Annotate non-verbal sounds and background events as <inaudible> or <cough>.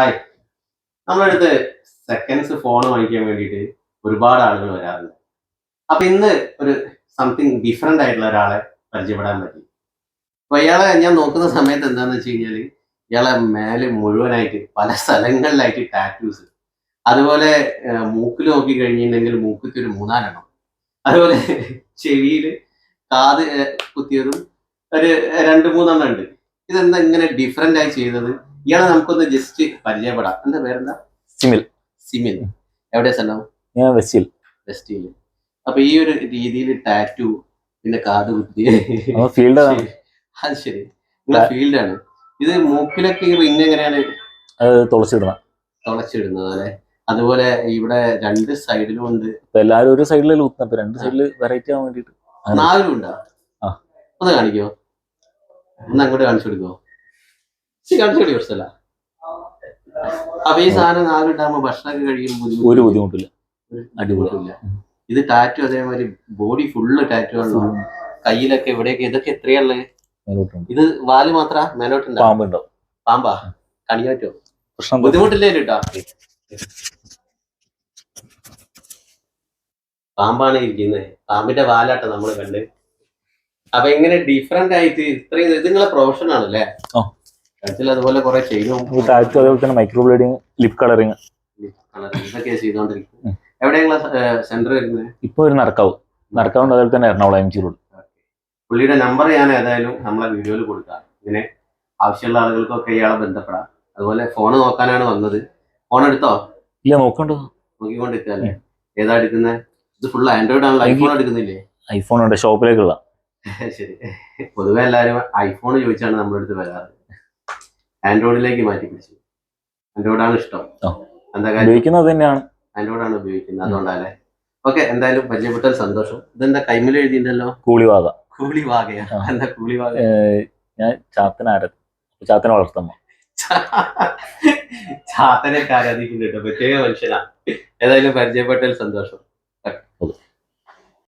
Hi നമ്മളടുത്ത് seconds phone വാങ്ങിക്കാൻ വേണ്ടിയിട്ട് ഒരുപാട് ആളുകൾ വരാറുണ്ട്. അപ്പൊ ഇന്ന് ഒരു സംതിങ് ഡിഫറെന്റ് ആയിട്ടുള്ള ഒരാളെ പരിചയപ്പെടാൻ പറ്റി. അപ്പൊ ഇയാളെ ഞാൻ നോക്കുന്ന സമയത്ത് എന്താന്ന് വെച്ച് കഴിഞ്ഞാൽ ഇയാളെ മേലെ മുഴുവനായിട്ട് പല സ്ഥലങ്ങളിലായിട്ട് ടാറ്റൂസ് അതുപോലെ മൂക്കിൽ നോക്കി കഴിഞ്ഞിട്ടുണ്ടെങ്കിൽ മൂക്കിക്ക് ഒരു മൂന്നാലെണ്ണം. അതുപോലെ ചെവിയിൽ കാത് കുത്തിയതും ഒരു രണ്ട് മൂന്നെണ്ണം ഉണ്ട്. ഇതെന്താ ഇങ്ങനെ ഡിഫറെന്റ് ആയി ചെയ്തത്? ഇയാളെ നമുക്കൊന്ന് ജസ്റ്റ് പരിചയപ്പെടാം. എന്താ പേരെന്താ? സിമിൽ. സിമിൽ. എവിടെ സ്ഥലം? ഞാൻ വെസ്റ്റിൽ. വെസ്റ്റിൽ. അപ്പൊ ഈ ഒരു രീതിയിൽ ടാറ്റു പിന്നെ കാത് കുത്തി. ഫീൽഡ് അത് ശരി. നിങ്ങളെ ഫീൽഡാണ് ഇത് മൂക്കിലൊക്കെ ഈ റിങ് എങ്ങനെയാണ്? തുളച്ചിടണം. തുളച്ചിടുന്നത് അല്ലെ? അതുപോലെ ഇവിടെ രണ്ട് സൈഡിലും ഉണ്ട്. എല്ലാരും ഒരു സൈഡിൽ ഊത്തുന്നത് അപ്പൊ രണ്ട് സൈഡിൽ വെറൈറ്റി ആവാൻ വേണ്ടിട്ട്. നാലും ഉണ്ടോ? ഒന്ന് കാണിക്കോ. ഒന്ന് അങ്ങോട്ട് കാണിച്ചു കൊടുക്കോ. കാണിച്ചു കൊടുക്കോ സ്ഥല അപ്പൊ ഈ സാധനം നാലും ഭക്ഷണമൊക്കെ കഴിയുമ്പോൾ ഒരു ബുദ്ധിമുട്ടില്ല. അടിപൊളിയില്ല? ഇത് ടാറ്റു അതേമാതിരി ബോഡി ഫുള്ള് ടാറ്റു ആണ്. കയ്യിലൊക്കെ ഇവിടെയൊക്കെ ഇതൊക്കെ എത്രയുള്ളത് ഇത് വാൽ മാത്ര? മേലോട്ടുണ്ട്? പാമ്പുണ്ടോ? പാമ്പാ? കണിയാറ്റോ പ്രശ്നം ബുദ്ധിമുട്ടില്ലേ കേട്ടോ പാമ്പാണ് ഇരിക്കുന്നത് പാമ്പിന്റെ വാലാട്ടോ നമ്മൾ കണ്ട്. അപ്പൊ എങ്ങനെ ഡിഫറെന്റ് ആയിട്ട് ഇത്രയും ഇത് നിങ്ങളെ പ്രൊഫഷൻ ആണല്ലേ. കഴുത്തിൽ അതുപോലെ കുറെ ചെയ്യും ടാറ്റു അതേപോലെ തന്നെ മൈക്രോ ബ്ലീഡിങ് ലിപ് കളറിങ് ഇതൊക്കെ ചെയ്തോണ്ടിരിക്കുന്നത് എവിടെയുള്ള സെന്റർ വരുന്നത് ഇപ്പൊ ഒരു നടക്കാവ് നടക്കാവുണ്ട് അതുപോലെ തന്നെ എറണാകുളം എം ജി റോഡ് പുള്ളിയുടെ നമ്പർ ഞാൻ ഏതായാലും നമ്മളെ വീഡിയോയിൽ കൊടുക്കാം. ഇങ്ങനെ ആവശ്യമുള്ള ആളുകൾക്കൊക്കെ ഇയാളെ ബന്ധപ്പെടാം. അതുപോലെ ഫോൺ നോക്കാനാണ് വന്നത്. ഫോൺ എടുത്തോ? ഇല്ല നോക്കണ്ടോ? നോക്കിക്കൊണ്ടിരിക്കല്ലേ? ഏതാ എടുക്കുന്നത് ഇത് ഫുൾ ആൻഡ്രോയിഡ് ആണല്ലോ. ഐഫോൺ എടുക്കുന്നില്ലേ? ഐഫോൺ ഉണ്ട് ഷോപ്പിലേക്കുള്ള <laughs> ശരി. പൊതുവെ എല്ലാവരും ഐഫോൺ ചോദിച്ചാണ് നമ്മുടെ അടുത്ത് വരാറ്. ആൻഡ്രോയിഡിലേക്ക് മാറ്റി പിടിച്ചു. ആൻഡ്രോയിഡ് ആണ് ഇഷ്ടം. എന്താ ഉപയോഗിക്കുന്നത് തന്നെയാണ്. ആൻഡ്രോയിഡ് ആണ് ഉപയോഗിക്കുന്നത് അതുകൊണ്ടല്ലേ ഓക്കെ എന്തായാലും പരിചയപ്പെട്ടാൽ സന്തോഷം. ഇതെന്താ കൈമിൽ എഴുതിയിട്ടുണ്ടല്ലോ? കൂളിവാക. കൂളിവാകയാ. എന്താ കൂളിവാക? ഞാൻ ചാത്തനാര ചാത്തനെ വളർത്തമ്മ <laughs> ചാത്തനൊക്കെ ആരാധിക്കുന്നുണ്ട്. പ്രത്യേക മനുഷ്യനാ. ഏതായാലും പരിചയപ്പെട്ടാൽ സന്തോഷം.